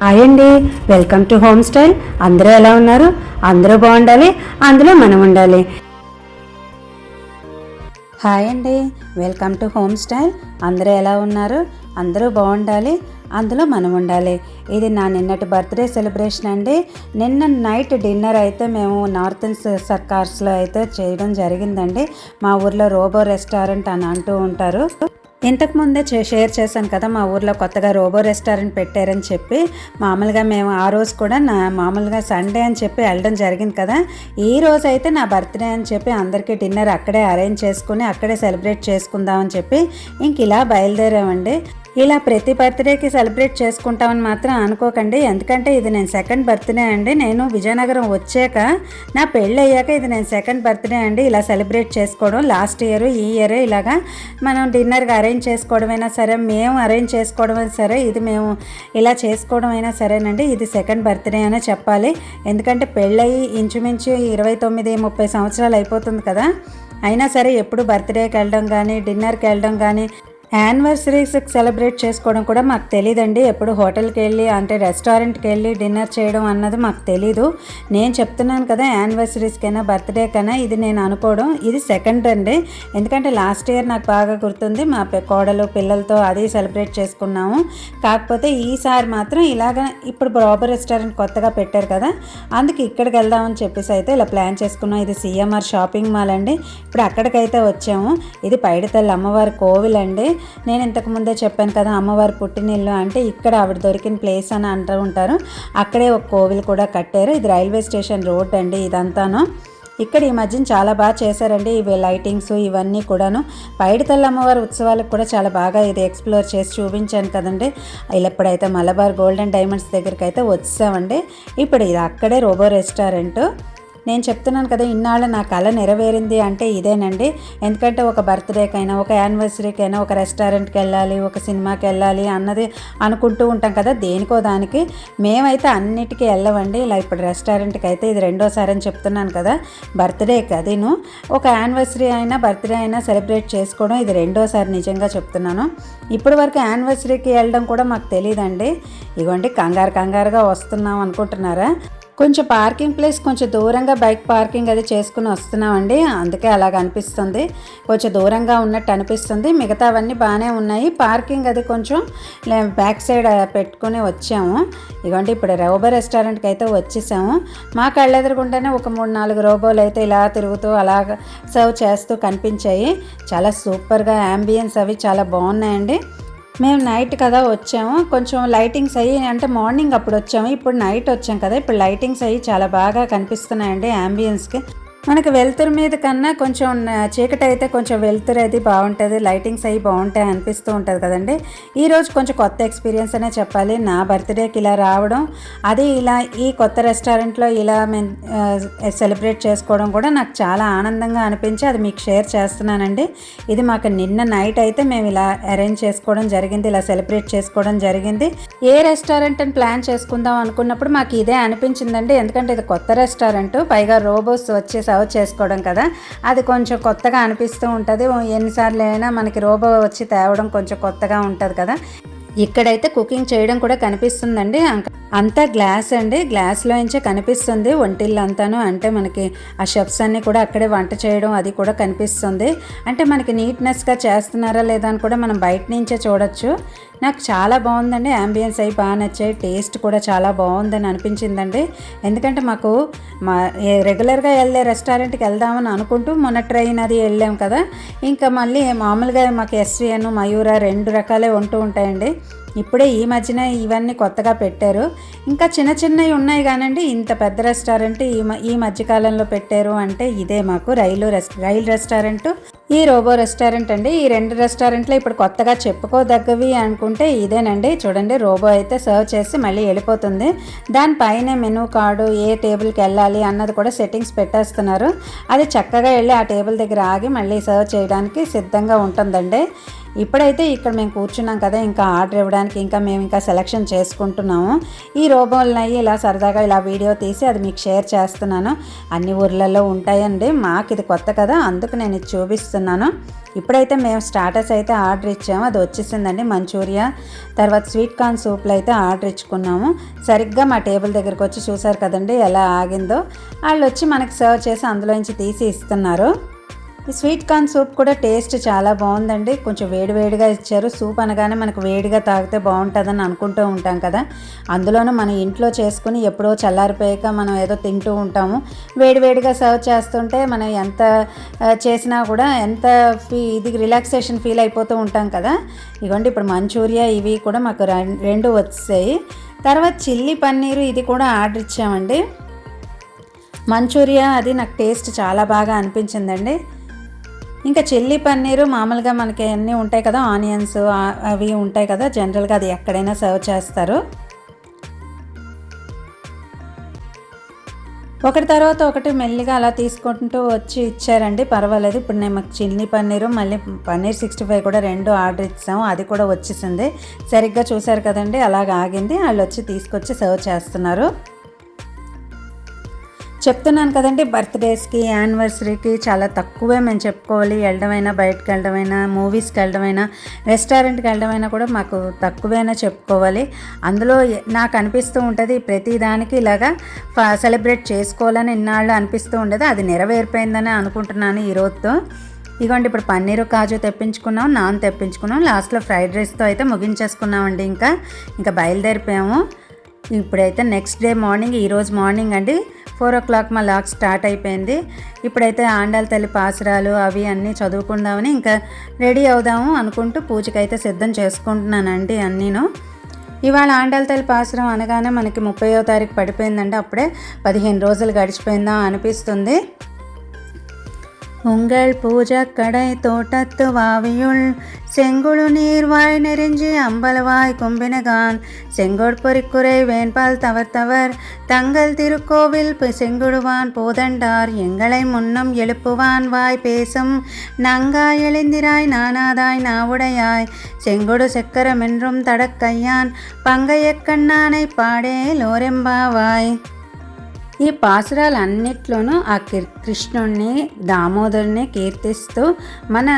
Hi అండి welcome to home style అందరూ ఎలా ఉన్నారు? అందరూ బాగుండాలి అందులో మనం ఉండాలి. హాయ్ అండి వెల్కమ్ టు హోమ్ స్టైల్ అందరూ ఎలా ఉన్నారు? అందరూ బాగుండాలి అందులో మనం ఉండాలి. ఇది నా నిన్నటి బర్త్డే సెలబ్రేషన్ అండి. నిన్న నైట్ డిన్నర్ అయితే మేము నార్థన్ సర్కార్స్లో అయితే చేయడం జరిగిందండి. మా ఊర్లో రోబో రెస్టారెంట్ అని అంటూ ఉంటారు. ఇంతకు ముందే షేర్ చేశాను కదా మా ఊర్లో కొత్తగా రోబో రెస్టారెంట్ పెట్టారని చెప్పి మామూలుగా మేము ఆ రోజు కూడా నా మామూలుగా సండే అని చెప్పి వెళ్ళడం జరిగింది కదా. ఈ రోజు అయితే నా బర్త్డే అని చెప్పి అందరికీ డిన్నర్ అక్కడే అరేంజ్ చేసుకుని అక్కడే సెలబ్రేట్ చేసుకుందామని చెప్పి ఇంక ఇలా బయలుదేరామండి. ఇలా ప్రతి బర్త్డేకి సెలబ్రేట్ చేసుకుంటామని మాత్రం అనుకోకండి. ఎందుకంటే ఇది నేను సెకండ్ బర్త్డే అండి. నేను విజయనగరం వచ్చాక నా పెళ్ళి అయ్యాక ఇది నేను సెకండ్ బర్త్డే అండి. ఇలా సెలబ్రేట్ చేసుకోవడం లాస్ట్ ఇయర్ ఈ ఇయర్ ఇలాగా మనం డిన్నర్కి అరేంజ్ చేసుకోవడమైనా సరే మేము అరేంజ్ చేసుకోవడమైనా సరే ఇది మేము ఇలా చేసుకోవడం అయినా సరేనండి. ఇది సెకండ్ బర్త్డే అనే చెప్పాలి. ఎందుకంటే పెళ్ళయి ఇంచుమించు ఇరవై తొమ్మిది ముప్పై సంవత్సరాలు అయిపోతుంది కదా. అయినా సరే ఎప్పుడు బర్త్డేకి వెళ్ళడం కానీ డిన్నర్కి వెళ్ళడం కానీ యానివర్సరీస్ సెలబ్రేట్ చేసుకోవడం కూడా మాకు తెలియదండి ఎప్పుడు హోటల్కి వెళ్ళి అంటే రెస్టారెంట్కి వెళ్ళి డిన్నర్ చేయడం అన్నది మాకు తెలీదు. నేను చెప్తున్నాను కదా యానివర్సరీస్కైనా బర్త్డేకైనా ఇది నేను అనుకోవడం ఇది సెకండ్ అండి. ఎందుకంటే లాస్ట్ ఇయర్ నాకు బాగా గుర్తుంది మా కోడలు పిల్లలతో అది సెలబ్రేట్ చేసుకున్నాము. కాకపోతే ఈసారి మాత్రం ఇలాగ ఇప్పుడు బ్రాబర్ రెస్టారెంట్ కొత్తగా పెట్టారు కదా అందుకే ఇక్కడికి వెళ్దామని చెప్పేసి అయితే ఇలా ప్లాన్ చేసుకున్నాం. ఇది సిఎంఆర్ షాపింగ్ మాల్ అండి. ఇప్పుడు అక్కడికైతే వచ్చాము. ఇది పైడితల్లి అమ్మవారి కోవిల్ అండి నేను ఇంతకు ముందే చెప్పాను కదా అమ్మవారి పుట్టినిల్లు అంటే ఇక్కడ ఆవిడ దొరికిన ప్లేస్ అని అంటూ ఉంటారు. అక్కడే ఒక కోవిల్ కూడా కట్టారు. ఇది రైల్వే స్టేషన్ రోడ్ అండి ఇదంతాను. ఇక్కడ ఈ మధ్యన చాలా బాగా చేశారండి. ఇవి లైటింగ్స్ ఇవన్నీ కూడాను. పైడితల్లి అమ్మవారి ఉత్సవాలకు కూడా చాలా బాగా ఇది ఎక్స్ప్లోర్ చేసి చూపించాను కదండి. ఇలా ఇప్పుడైతే మలబార్ గోల్డెన్ డైమండ్స్ దగ్గరికి అయితే వచ్చామండి. ఇప్పుడు ఇది అక్కడే రోబో రెస్టారెంట్ నేను చెప్తున్నాను కదా ఇన్నాళ్ళు నా కళ నెరవేరింది అంటే ఇదేనండి. ఎందుకంటే ఒక బర్త్డేకైనా ఒక యానివర్సరీకైనా ఒక రెస్టారెంట్కి వెళ్ళాలి ఒక సినిమాకి వెళ్ళాలి అన్నది అనుకుంటూ ఉంటాం కదా దేనికో దానికి. మేమైతే అన్నిటికీ వెళ్ళవండి ఇలా ఇప్పుడు రెస్టారెంట్కి అయితే ఇది రెండోసారి అని చెప్తున్నాను కదా బర్త్డేకి అదిను. ఒక యానివర్సరీ అయినా బర్త్డే అయినా సెలబ్రేట్ చేసుకోవడం ఇది రెండోసారి నిజంగా చెప్తున్నాను. ఇప్పటి వరకు యానివర్సరీకి వెళ్ళడం కూడా మాకు తెలియదండి ఇగోండి కంగారు కంగారుగా వస్తున్నాం అనుకుంటున్నారా? కొంచెం పార్కింగ్ ప్లేస్ కొంచెం దూరంగా బైక్ పార్కింగ్ అది చేసుకుని వస్తున్నామండి. అందుకే అలాగ అనిపిస్తుంది. కొంచెం దూరంగా ఉన్నట్టు అనిపిస్తుంది. మిగతావన్నీ బాగానే ఉన్నాయి. పార్కింగ్ అది కొంచెం బ్యాక్ సైడ్ పెట్టుకుని వచ్చాము. ఇదిగోండి ఇప్పుడు రోబో రెస్టారెంట్కి అయితే వచ్చేసాము. మా కళ్ళెదురుగుండానే ఒక మూడు నాలుగు రోబోలు అయితే ఇలా తిరుగుతూ అలా సర్వ్ చేస్తూ కనిపించాయి. చాలా సూపర్గా యాంబియన్స్ అవి చాలా బాగున్నాయండి. మేము నైట్ కదా వచ్చాము. కొంచెం లైటింగ్స్ అయ్యి అంటే మార్నింగ్ అప్పుడు వచ్చాము. ఇప్పుడు నైట్ వచ్చాం కదా. ఇప్పుడు లైటింగ్స్ అయ్యి చాలా బాగా కనిపిస్తున్నాయండి అంబియన్స్కి మనకు వెలుతురు మీద కన్నా కొంచెం చీకటి అయితే కొంచెం వెలుతురు అది బాగుంటుంది లైటింగ్స్ అవి బాగుంటాయి అనిపిస్తూ ఉంటుంది కదండి. ఈరోజు కొంచెం కొత్త ఎక్స్పీరియన్స్ అనే చెప్పాలి. నా బర్త్డేకి ఇలా రావడం అది ఇలా ఈ కొత్త రెస్టారెంట్లో ఇలా మేము సెలబ్రేట్ చేసుకోవడం కూడా నాకు చాలా ఆనందంగా అనిపించి అది మీకు షేర్ చేస్తున్నానండి. ఇది మాకు నిన్న నైట్ అయితే మేము ఇలా అరేంజ్ చేసుకోవడం జరిగింది ఇలా సెలబ్రేట్ చేసుకోవడం జరిగింది. ఏ రెస్టారెంట్ అని ప్లాన్ చేసుకుందాం అనుకున్నప్పుడు మాకు ఇదే అనిపించిందండి. ఎందుకంటే ఇది కొత్త రెస్టారెంట్ పైగా రోబోస్ వచ్చేసి సర్వ్ చేసుకోవడం కదా. అది కొంచెం కొత్తగా అనిపిస్తూ ఉంటుంది. ఎన్నిసార్లు అయినా మనకి రోబో వచ్చి తేవడం కొంచెం కొత్తగా ఉంటుంది కదా. ఇక్కడైతే కుకింగ్ చేయడం కూడా కనిపిస్తుందండి. అంతా గ్లాస్ అండి. గ్లాస్లో నుంచే కనిపిస్తుంది. వంటిల్లు అంతాను అంటే మనకి ఆ షెఫ్స్ అన్నీ కూడా అక్కడే వంట చేయడం అది కూడా కనిపిస్తుంది. అంటే మనకి నీట్నెస్గా చేస్తున్నారా లేదా అని కూడా మనం బయట నుంచే చూడొచ్చు. నాకు చాలా బాగుందండి అంబియన్స్ అవి బాగా నచ్చాయి టేస్ట్ కూడా చాలా బాగుందని అనిపించిందండి. ఎందుకంటే మాకు మా రెగ్యులర్గా వెళ్ళే రెస్టారెంట్కి వెళ్దామని అనుకుంటూ మొన్న ట్రైన్ అది వెళ్ళాం కదా. ఇంకా మళ్ళీ మామూలుగా మాకు ఎస్విఎన్ మయూర రెండు రకాలే ఉంటూ ఉంటాయండి. ఇప్పుడే ఈ మధ్యన ఇవన్నీ కొత్తగా పెట్టారు. ఇంకా చిన్న చిన్నవి ఉన్నాయి కానండి ఇంత పెద్ద రెస్టారెంట్ ఈ మ- ఈ మధ్యకాలంలో పెట్టారు అంటే ఇదే మాకు రైలు రెస్ రైలు రెస్టారెంట్ ఈ రోబో రెస్టారెంట్ అండి. ఈ రెండు రెస్టారెంట్లో ఇప్పుడు కొత్తగా చెప్పుకోదగ్గవి అనుకుంటే ఇదేనండి. చూడండి రోబో అయితే సర్వ్ చేసి మళ్ళీ వెళ్ళిపోతుంది. దానిపైన మెనూ కార్డు ఏ టేబుల్కి వెళ్ళాలి అన్నది కూడా సెట్టింగ్స్ పెట్టేస్తున్నారు. అది చక్కగా వెళ్ళి ఆ టేబుల్ దగ్గర ఆగి మళ్ళీ సర్వ్ చేయడానికి సిద్ధంగా ఉంటుందండి. ఇప్పుడైతే ఇక్కడ మేము కూర్చున్నాం కదా ఇంకా ఆర్డర్ ఇవ్వడానికి ఇంకా మేము ఇంకా సెలెక్షన్ చేసుకుంటున్నాము. ఈ రోబోలను ఇలా సరదాగా ఇలా వీడియో తీసి అది మీకు షేర్ చేస్తున్నాను. అన్ని ఊర్లలో ఉంటాయండి. మాకు ఇది కొత్త కదా అందుకు నేను ఇది చూపిస్తాను చూపిస్తున్నాను ఇప్పుడైతే మేము స్టార్టర్స్ అయితే ఆర్డర్ ఇచ్చాము. అది వచ్చేసిందండి మంచూరియా. తర్వాత స్వీట్ కార్న్ సూప్లు అయితే ఆర్డర్ ఇచ్చుకున్నాము. సరిగ్గా మా టేబుల్ దగ్గరకు వచ్చి చూసారు కదండి ఎలా ఆగిందో. వాళ్ళు వచ్చి మనకి సర్వ్ చేసి అందులోంచి తీసి ఇస్తున్నారు. ఈ స్వీట్ కార్న్ సూప్ కూడా టేస్ట్ చాలా బాగుందండి. కొంచెం వేడివేడిగా ఇచ్చారు. సూప్ అనగానే మనకు వేడిగా తాగితే బాగుంటుందని అనుకుంటూ ఉంటాం కదా. అందులోనూ మనం ఇంట్లో చేసుకుని ఎప్పుడో చల్లారిపోయాక మనం ఏదో తింటూ ఉంటాము. వేడివేడిగా సర్వ్ చేస్తుంటే మనం ఎంత చేసినా కూడా ఎంత ఫీ ఇది రిలాక్సేషన్ ఫీల్ అయిపోతూ ఉంటాం కదా. ఇగోండి ఇప్పుడు మంచూరియా ఇవి కూడా మాకు రెండు వచ్చాయి. తర్వాత చిల్లీ పన్నీరు ఇది కూడా ఆర్డర్ ఇచ్చామండి. మంచూరియా అది నాకు టేస్ట్ చాలా బాగా అనిపించిందండి. ఇంకా చిల్లీ పన్నీరు మామూలుగా మనకి అన్నీ ఉంటాయి కదా ఆనియన్స్ అవి ఉంటాయి కదా జనరల్గా అది ఎక్కడైనా సర్వ్ చేస్తారు. ఒకటి తర్వాత ఒకటి మెల్లిగా అలా తీసుకుంటూ వచ్చి ఇచ్చారండి పర్వాలేదు. ఇప్పుడు నేను మాకు చిల్లీ పన్నీరు మళ్ళీ పన్నీర్ సిక్స్టీ ఫైవ్ కూడా రెండు ఆర్డర్ ఇచ్చాము అది కూడా వచ్చేసింది. సరిగ్గా చూశారు కదండి అలాగ ఆగింది. వాళ్ళు వచ్చి తీసుకొచ్చి సర్వ్ చేస్తున్నారు. చెప్తున్నాను కదండి బర్త్డేస్కి యానివర్సరీకి చాలా తక్కువే మేము చెప్పుకోవాలి. వెళ్ళడమైనా బయటకు వెళ్ళడమైనా మూవీస్కి వెళ్ళడమైనా రెస్టారెంట్కి వెళ్ళడమైనా కూడా మాకు తక్కువైనా చెప్పుకోవాలి. అందులో నాకు అనిపిస్తూ ఉంటుంది ప్రతి దానికి ఇలాగా సెలబ్రేట్ చేసుకోవాలని ఇన్నాళ్ళు అనిపిస్తూ ఉండదు అది నెరవేరిపోయిందని అనుకుంటున్నాను ఈ రోజుతో. ఇగోండి ఇప్పుడు పన్నీరు కాజు తెప్పించుకున్నాం నాన్ తెప్పించుకున్నాం లాస్ట్లో ఫ్రైడ్ రైస్తో అయితే ముగించేసుకున్నామండి ఇంకా. ఇంకా బయలుదేరిపోయాము. ఇప్పుడైతే నెక్స్ట్ డే మార్నింగ్ ఈరోజు మార్నింగ్ అండి ఫోర్ ఓ క్లాక్ మా లాక్ స్టార్ట్ అయిపోయింది. ఇప్పుడైతే ఆండాల తల్లి పాసురాలు అవి అన్నీ చదువుకుందామని ఇంకా రెడీ అవుదాము అనుకుంటూ పూజకైతే సిద్ధం చేసుకుంటున్నానండి అన్నీను. ఇవాళ ఆండాల తల్లి పాసురం అనగానే మనకి ముప్పయో తారీఖు పడిపోయిందంటే అప్పుడే పదిహేను రోజులు గడిచిపోయిందా అనిపిస్తుంది. உங்கள் பூஜக்கடை கடை தோட்டத்து வாவியுள் செங்குழு நீர்வாய் நெறிஞ்சி அம்பலவாய் கும்பினகான். செங்கோட்பொறிக்குறை வேண்பால் தவர்த்தவர் தங்கள் திருக்கோவில் செங்குடுவான் போதண்டார். எங்களை முன்னம் எழுப்புவான் வாய் பேசும் நங்காய் எழுந்திராய் நானாதாய் நாவுடையாய். செங்கொடு செக்கரமென்றும் தடக்கையான் பங்கையக்கண்ணானை பாடே லோரெம்பாவாய். ఈ పాసురాలన్నిట్లోనూ ఆ కృష్ణుణ్ణి దామోదరుని కీర్తిస్తూ మన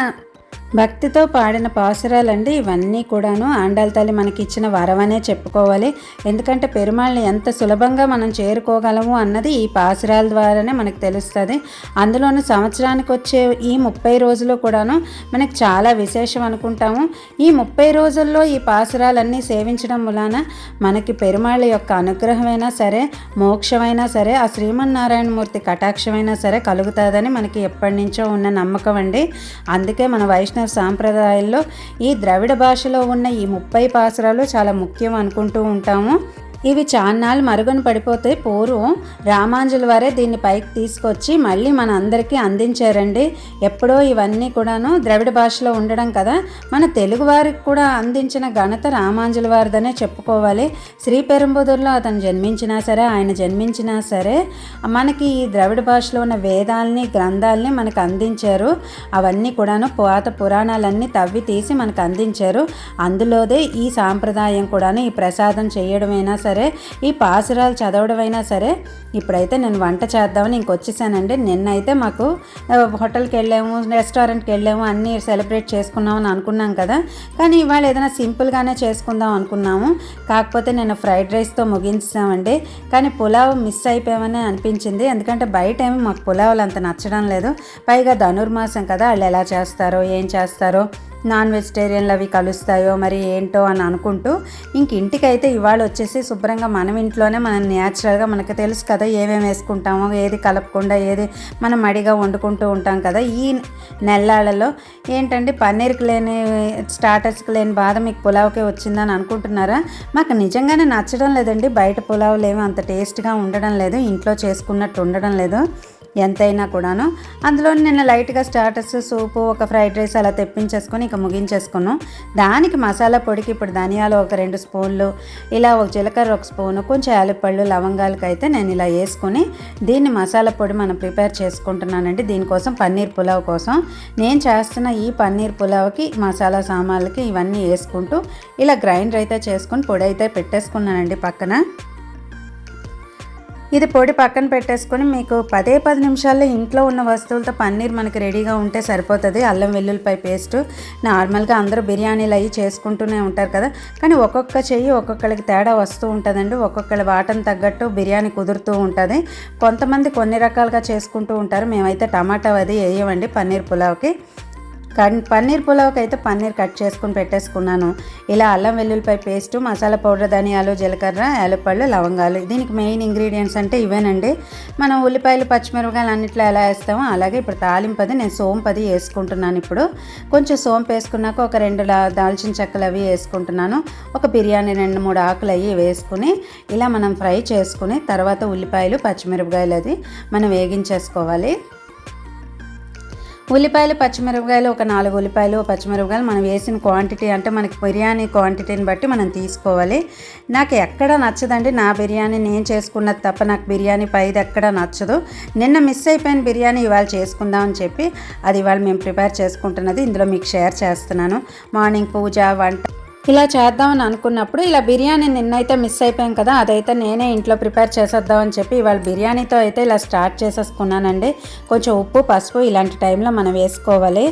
భక్తితో పాడిన పాసురాలండి. ఇవన్నీ కూడాను ఆండాల తల్లి మనకి ఇచ్చిన వరమనే చెప్పుకోవాలి. ఎందుకంటే పెరుమాళ్ళని ఎంత సులభంగా మనం చేరుకోగలము అన్నది ఈ పాసురాల ద్వారానే మనకు తెలుస్తుంది. అందులోనూ సంవత్సరానికి వచ్చే ఈ ముప్పై రోజులు కూడాను మనకి చాలా విశేషం అనుకుంటాము. ఈ ముప్పై రోజుల్లో ఈ పాసురాలన్నీ సేవించడం వలన మనకి పెరుమాళ్ళ యొక్క అనుగ్రహమైనా సరే మోక్షమైనా సరే ఆ శ్రీమన్నారాయణమూర్తి కటాక్షమైనా సరే కలుగుతుందని మనకి ఎప్పటి నుంచో ఉన్న నమ్మకం అండి. అందుకే మన వైష్ణవ వైష్ణవ సాంప్రదాయాల్లో ఈ ద్రవిడ భాషలో ఉన్న ఈ ముప్పై పాసరాలు చాలా ముఖ్యం అనుకుంటూ ఉంటాము. ఇవి చాన్నాళ్ళు మరుగున పడిపోతే పూర్వం రామాంజుల వారే దీన్ని పైకి తీసుకొచ్చి మళ్ళీ మన అందరికీ అందించారండి. ఎప్పుడో ఇవన్నీ కూడాను ద్రవిడ భాషలో ఉండడం కదా మన తెలుగు వారికి కూడా అందించిన ఘనత రామాంజుల వారిదనే చెప్పుకోవాలి. శ్రీ పెరంబుదూరులో అతను జన్మించినా సరే ఆయన జన్మించినా సరే మనకి ఈ ద్రవిడ భాషలో ఉన్న వేదాలని గ్రంథాలని మనకు అందించారు. అవన్నీ కూడాను పాత పురాణాలన్నీ తవ్వి తీసి మనకు అందించారు. అందులోదే ఈ సాంప్రదాయం కూడాను ఈ ప్రసాదం చేయడమైనా సరే సరే ఈ పాసురాలు చదవడమైనా సరే ఇప్పుడైతే నేను వంట చేద్దామని ఇంకొచ్చేసానండి నిన్నైతే మాకు హోటల్కి వెళ్ళాము రెస్టారెంట్కి వెళ్ళాము అన్నీ సెలబ్రేట్ చేసుకున్నామని అనుకున్నాం కదా. కానీ ఇవాళ ఏదైనా సింపుల్గానే చేసుకుందాం అనుకున్నాము. కాకపోతే నేను ఫ్రైడ్ రైస్తో ముగించామండి. కానీ పులావ్ మిస్ అయిపోయామని అనిపించింది. ఎందుకంటే బయట ఏమి మాకు పులావులు అంత నచ్చడం లేదు. పైగా ధనుర్మాసం కదా వాళ్ళు ఎలా చేస్తారో ఏం చేస్తారో. నాన్ వెజిటేరియన్లు అవి కలుస్తాయో మరి ఏంటో అని అనుకుంటూ ఇంక ఇంటికైతే ఇవాళ వచ్చేసి శుభ్రంగా మనం ఇంట్లోనే మనం న్యాచురల్గా మనకు తెలుసు కదా ఏమేమి వేసుకుంటామో ఏది కలపకుండా ఏది మనం మడిగా వండుకుంటూ ఉంటాం కదా. ఈ నెల్లాళ్ళలో ఏంటంటే పన్నీర్కి లేని స్టార్టర్స్కి లేని బాధ మీకు పులావ్కే వచ్చిందని అనుకుంటున్నారా? మాకు నిజంగానే నచ్చడం లేదండి. బయట పులావులు ఏమీ అంత టేస్ట్గా ఉండడం లేదు. ఇంట్లో చేసుకున్నట్టు ఉండడం లేదు. ఎంతైనా కూడాను. అందులో నేను లైట్గా స్టార్టర్స్ సూపు ఒక ఫ్రైడ్ రైస్ అలా తెప్పించేసుకొని ఇక ముగించేసుకున్నాను దానికి మసాలా పొడికి ఇప్పుడు ధనియాలు ఒక రెండు స్పూన్లు ఇలా ఒక జీలకర్ర ఒక స్పూను కొంచెం యాలపళ్ళు లవంగాలకి అయితే నేను ఇలా వేసుకొని దీన్ని మసాలా పొడి మనం ప్రిపేర్ చేసుకుంటున్నానండి. దీనికోసం పన్నీర్ పులావ్ కోసం నేను చేస్తున్న ఈ పన్నీర్ పులావ్కి మసాలా సామాన్లకి ఇవన్నీ వేసుకుంటూ ఇలా గ్రైండర్ అయితే చేసుకొని పొడి అయితే పెట్టేసుకున్నానండి పక్కన. ఇది పొడి పక్కన పెట్టేసుకొని మీకు పదే పది నిమిషాల్లో ఇంట్లో ఉన్న వస్తువులతో పన్నీర్ మనకి రెడీగా ఉంటే సరిపోతుంది. అల్లం వెల్లుల్లిపై పేస్ట్ నార్మల్గా అందరూ బిర్యానీలు అవి చేసుకుంటూనే ఉంటారు కదా. కానీ ఒక్కొక్క చెయ్యి ఒక్కొక్కరికి తేడా వస్తూ ఉంటుందండి. ఒక్కొక్కరి వాటం తగ్గట్టు బిర్యానీ కుదురుతూ ఉంటుంది. కొంతమంది కొన్ని రకాలుగా చేసుకుంటూ ఉంటారు. మేమైతే టమాటా అది వేయమండి పన్నీర్ పులావ్కి. పన్నీర్ పులావ్కి అయితే పన్నీర్ కట్ చేసుకుని పెట్టేసుకున్నాను. ఇలా అల్లం వెల్లుల్లిపాయ పేస్ట్ మసాలా పౌడర్ ధనియాలు జీలకర్ర యాలపళ్ళు లవంగాలు దీనికి మెయిన్ ఇంగ్రీడియంట్స్ అంటే ఇవేనండి. మనం ఉల్లిపాయలు పచ్చిమిరపకాయలు అన్నిట్లో ఎలా వేస్తామో అలాగే ఇప్పుడు తాలింపది నేను సోంపది వేసుకుంటున్నాను ఇప్పుడు. కొంచెం సోంపు వేసుకున్నాక ఒక రెండు దాల్చిన చెక్కలు అవి వేసుకుంటున్నాను. ఒక బిర్యానీ రెండు మూడు ఆకులు అవి వేసుకుని ఇలా మనం ఫ్రై చేసుకుని తర్వాత ఉల్లిపాయలు పచ్చిమిరపకాయలు అది మనం వేగించేసుకోవాలి. ఉల్లిపాయలు పచ్చిమిరపకాయలు ఒక నాలుగు ఉల్లిపాయలు పచ్చిమిరపకాయలు మనం వేసిన క్వాంటిటీ అంటే మనకి బిర్యానీ క్వాంటిటీని బట్టి మనం తీసుకోవాలి. నాకు ఎక్కడ నచ్చదండి నా బిర్యానీ నేను చేసుకున్నది తప్ప నాకు బిర్యానీ పైది ఎక్కడ నచ్చదు. నిన్న మిస్ అయిపోయిన బిర్యానీ ఇవాళ చేసుకుందాం అని చెప్పి అది ఇవాళ మేము ప్రిపేర్ చేసుకుంటున్నది. ఇందులో మీకు షేర్ చేస్తున్నాను. మార్నింగ్ పూజ వంట ఇలా చేద్దామని అనుకున్నప్పుడు ఇలా బిర్యానీ నిన్నైతే మిస్ అయిపోయాం కదా అదైతే నేనే ఇంట్లో ప్రిపేర్ చేసేద్దామని చెప్పి ఇవాళ బిర్యానీతో అయితే ఇలా స్టార్ట్ చేసేసుకున్నానండి. కొంచెం ఉప్పు పసుపు ఇలాంటి టైంలో మనం వేసుకోవాలి.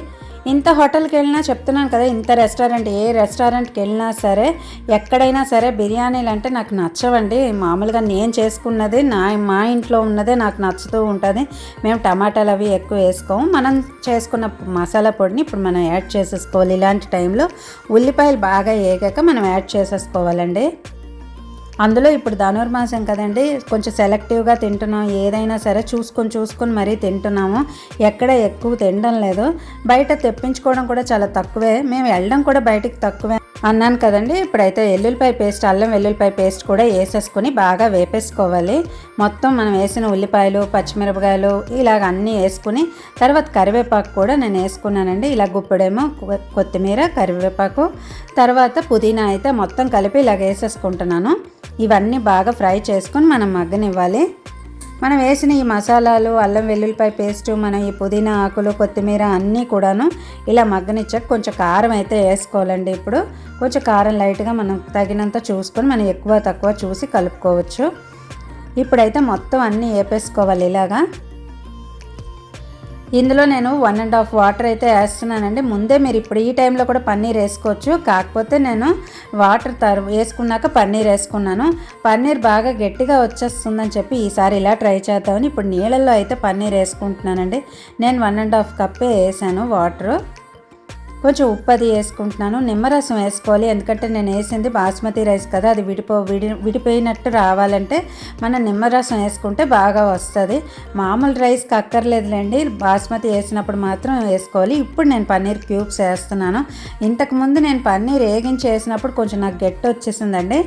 ఇంత హోటల్కి వెళ్ళినా చెప్తున్నాను కదా ఇంత రెస్టారెంట్ ఏ రెస్టారెంట్కి వెళ్ళినా సరే ఎక్కడైనా సరే బిర్యానీలు అంటే నాకు నచ్చవండి. మామూలుగా నేను చేసుకున్నది నా మా ఇంట్లో ఉన్నదే నాకు నచ్చుతూ ఉంటుంది. మేము టమాటాలు అవి ఎక్కువ వేసుకోము. మనం చేసుకున్న మసాలా పొడిని ఇప్పుడు మనం యాడ్ చేసేసుకోవాలి. ఇలాంటి టైంలో ఉల్లిపాయలు బాగా వేగాక మనం యాడ్ చేసేసుకోవాలండి. అందులో ఇప్పుడు ధనుర్మాసం కదండి కొంచెం సెలెక్టివ్గా తింటున్నాం ఏదైనా సరే చూసుకొని చూసుకొని మరీ తింటున్నాము. ఎక్కడ ఎక్కువ తినడం లేదు. బయట తెప్పించుకోవడం కూడా చాలా తక్కువే. మేము వెళ్ళడం కూడా బయటికి తక్కువే అన్నాను కదండి. ఇప్పుడైతే ఎల్లుల్లిపాయ పేస్ట్ అల్లం వెల్లుల్లిపాయ పేస్ట్ కూడా వేసేసుకొని బాగా వేపేసుకోవాలి. మొత్తం మనం వేసిన ఉల్లిపాయలు పచ్చిమిరపకాయలు ఇలాగ అన్నీ వేసుకుని తర్వాత కరివేపాకు కూడా నేను వేసుకున్నానండి. ఇలా గుప్పెడేమో కొత్తిమీర కరివేపాకు తర్వాత పుదీనా అయితే మొత్తం కలిపి ఇలాగ వేసేసుకుంటున్నాను. ఇవన్నీ బాగా ఫ్రై చేసుకొని మనం మగ్గనివ్వాలి. మనం వేసిన ఈ మసాలాలు అల్లం వెల్లుల్లిపాయ పేస్టు మనం ఈ పుదీనా ఆకులు కొత్తిమీర అన్నీ కూడాను ఇలా మగ్గనిచ్చాక కొంచెం కారం అయితే వేసుకోవాలండి ఇప్పుడు. కొంచెం కారం లైట్గా మనం తగినంత చూసుకొని మనం ఎక్కువ తక్కువ చూసి కలుపుకోవచ్చు. ఇప్పుడైతే మొత్తం అన్నీ వేపేసుకోవాలి ఇలాగా. ఇందులో నేను వన్ అండ్ హాఫ్ వాటర్ అయితే వేస్తున్నానండి. ముందే మీరు ఇప్పుడు ఈ టైంలో కూడా పన్నీర్ వేసుకోవచ్చు. కాకపోతే నేను వాటర్ తరు వేసుకున్నాక పన్నీర్ వేసుకున్నాను. పన్నీర్ బాగా గట్టిగా వచ్చేస్తుందని చెప్పి ఈసారి ఇలా ట్రై చేద్దామని ఇప్పుడు నీళ్ళల్లో అయితే పన్నీర్ వేసుకుంటున్నానండి. నేను వన్ అండ్ హాఫ్ కప్పే వేసాను వాటరు కొంచెం ఉప్పు అది వేసుకుంటున్నాను. నిమ్మరసం వేసుకోవాలి. ఎందుకంటే నేను వేసింది బాస్మతి రైస్ కదా అది విడిపో విడి విడిపోయినట్టు రావాలంటే మనం నిమ్మరసం వేసుకుంటే బాగా వస్తుంది. మామూలు రైస్కి అక్కర్లేదులేండి. బాస్మతి వేసినప్పుడు మాత్రం వేసుకోవాలి. ఇప్పుడు నేను పన్నీర్ క్యూబ్స్ వేస్తున్నాను. ఇంతకుముందు నేను పన్నీర్ వేగించి వేసినప్పుడు కొంచెం నాకు గట్టి వచ్చేసిందండి.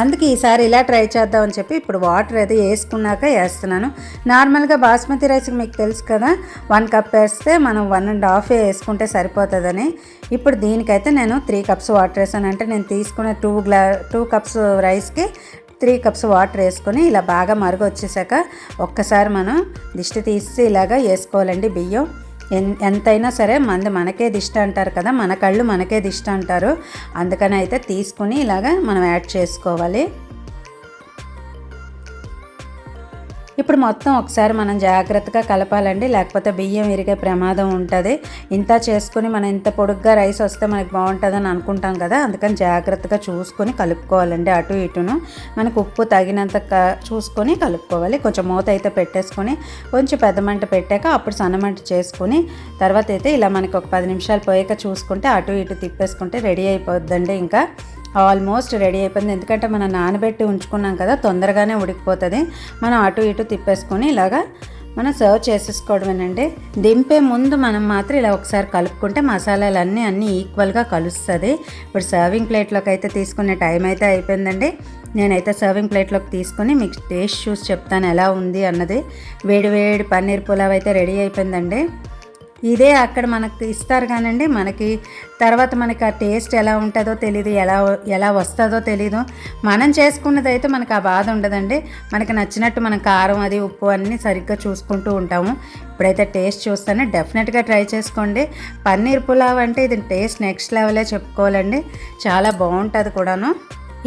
అందుకే ఈసారి ఇలా ట్రై చేద్దామని చెప్పి ఇప్పుడు వాటర్ అయితే వేసుకున్నాక వేస్తున్నాను. నార్మల్గా బాస్మతి రైస్కి మీకు తెలుసు కదా వన్ కప్ వేస్తే మనం వన్ అండ్ హాఫ్ వేసుకుంటే సరిపోతుందని. ఇప్పుడు దీనికైతే నేను త్రీ కప్స్ వాటర్ వేసాను. అంటే నేను తీసుకున్న టూ గ్లా టూ కప్స్ రైస్కి త్రీ కప్స్ వాటర్ వేసుకొని ఇలా బాగా మరుగు వచ్చేసాక ఒక్కసారి మనం దిష్టి తీసి ఇలాగా వేసుకోవాలండి బియ్యం. ఎంతైనా సరే మంది మనకే దిష్ట అంటారు కదా మన కళ్ళు మనకే దిష్ట అంటారు అందుకని అయితే తీసుకుని ఇలాగా మనం యాడ్ చేసుకోవాలి. ఇప్పుడు మొత్తం ఒకసారి మనం జాగ్రత్తగా కలపాలండి. లేకపోతే బియ్యం విరిగే ప్రమాదం ఉంటుంది. ఇంత చేసుకుని మనం ఇంత పొడుగ్గా రైస్ వస్తే మనకి బాగుంటుందని అనుకుంటాం కదా. అందుకని జాగ్రత్తగా చూసుకొని కలుపుకోవాలండి అటు ఇటును. మనకు ఉప్పు తగినంత చూసుకొని కలుపుకోవాలి. కొంచెం మూత అయితే పెట్టేసుకొని కొంచెం పెద్ద మంట పెట్టాక అప్పుడు సన్నమంట చేసుకొని తర్వాత అయితే ఇలా మనకి ఒక పది నిమిషాలు పోయాక చూసుకుంటే అటు ఇటు తిప్పేసుకుంటే రెడీ అయిపోద్దండి ఇంకా. ఆల్మోస్ట్ రెడీ అయిపోయింది. ఎందుకంటే మనం నానబెట్టి ఉంచుకున్నాం కదా తొందరగానే ఉడికిపోతుంది. మనం అటు ఇటు తిప్పేసుకొని ఇలాగా మనం సర్వ్ చేసేసుకోవడమేనండి. దింపే ముందు మనం మాత్రం ఇలా ఒకసారి కలుపుకుంటే మసాలాలు అన్నీ ఈక్వల్గా కలుస్తుంది. ఇప్పుడు సర్వింగ్ ప్లేట్లోకి అయితే తీసుకునే టైం అయితే అయిపోయిందండి. నేనైతే సర్వింగ్ ప్లేట్లోకి తీసుకొని మీకు టేస్ట్ చూసి చెప్తాను ఎలా ఉంది అన్నది. వేడి వేడి పన్నీర్ పులావ్ అయితే రెడీ అయిపోయిందండి. ఇదే అక్కడ మనకు ఇస్తారు కానండి. మనకి తర్వాత మనకి ఆ టేస్ట్ ఎలా ఉంటుందో తెలీదు ఎలా ఎలా వస్తుందో తెలీదు. మనం చేసుకున్నది అయితే మనకు ఆ బాధ ఉండదండి. మనకి నచ్చినట్టు మనం కారం అది ఉప్పు అన్నీ సరిగ్గా చూసుకుంటూ ఉంటాము. ఇప్పుడైతే టేస్ట్ చూస్తానే. డెఫినెట్గా ట్రై చేసుకోండి. పన్నీర్ పులావ్ అంటే ఇది టేస్ట్ నెక్స్ట్ లెవెలే చెప్పుకోవాలండి. చాలా బాగుంటుంది కూడాను.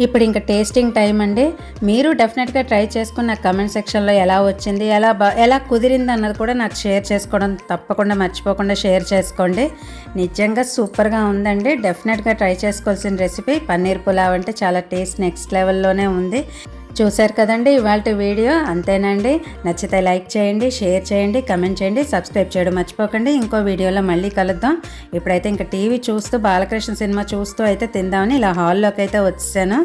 ఇప్పుడు ఇంకా టేస్టింగ్ టైం అండి. మీరు డెఫినెట్గా ట్రై చేసుకుని నాకు కమెంట్ సెక్షన్లో ఎలా వచ్చింది ఎలా బా ఎలా కుదిరింది అన్నది కూడా నాకు షేర్ చేసుకోవడం తప్పకుండా మర్చిపోకుండా షేర్ చేసుకోండి. నిజంగా సూపర్గా ఉందండి. డెఫినెట్గా ట్రై చేసుకోవాల్సిన రెసిపీ పన్నీర్ పులావ్ అంటే చాలా టేస్ట్ నెక్స్ట్ లెవెల్లోనే ఉంది. చూశారు కదండి ఇవాళ వీడియో. అంతేనండి నచ్చితే లైక్ చేయండి షేర్ చేయండి కమెంట్ చేయండి సబ్స్క్రైబ్ చేయడం మర్చిపోకండి. ఇంకో వీడియోలో మళ్ళీ కలుద్దాం. ఇప్పుడైతే ఇంకా టీవీ చూస్తూ బాలకృష్ణ సినిమా చూస్తూ అయితే తిందామని ఇలా హాల్లోకి అయితే వచ్చాను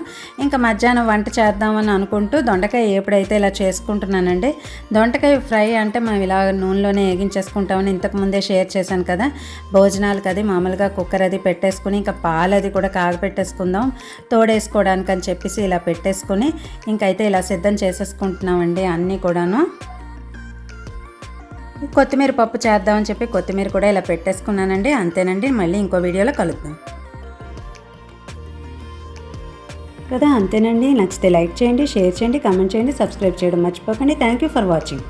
ఇంకా మధ్యాహ్నం వంట చేద్దామని అనుకుంటూ దొండకాయ ఎప్పుడైతే ఇలా చేసుకుంటున్నానండి దొండకాయ ఫ్రై అంటే మనం ఇలా నూనెలోనే వేగించేసుకుంటామని ఇంతకు ముందే షేర్ చేశాను కదా. భోజనాలకు అది మామూలుగా కుక్కర్ అది పెట్టేసుకుని ఇంకా పాలు అది కూడా కాగపెట్టేసుకుందాం తోడేసుకోవడానికి అని చెప్పేసి ఇలా పెట్టేసుకుని ఇంకైతే ఇలా సిద్ధం చేసేసుకుంటున్నామండి అన్నీ కూడాను. కొత్తిమీర పప్పు చేద్దామని చెప్పి కొత్తిమీర కూడా ఇలా పెట్టేసుకున్నానండి. అంతేనండి మళ్ళీ ఇంకో వీడియోలో కలుద్దాం. కదా అంతేనండి. నచ్చితే లైక్ చేయండి షేర్ చేయండి కామెంట్ చేయండి సబ్స్క్రైబ్ చేయడం మర్చిపోకండి. Thank you for watching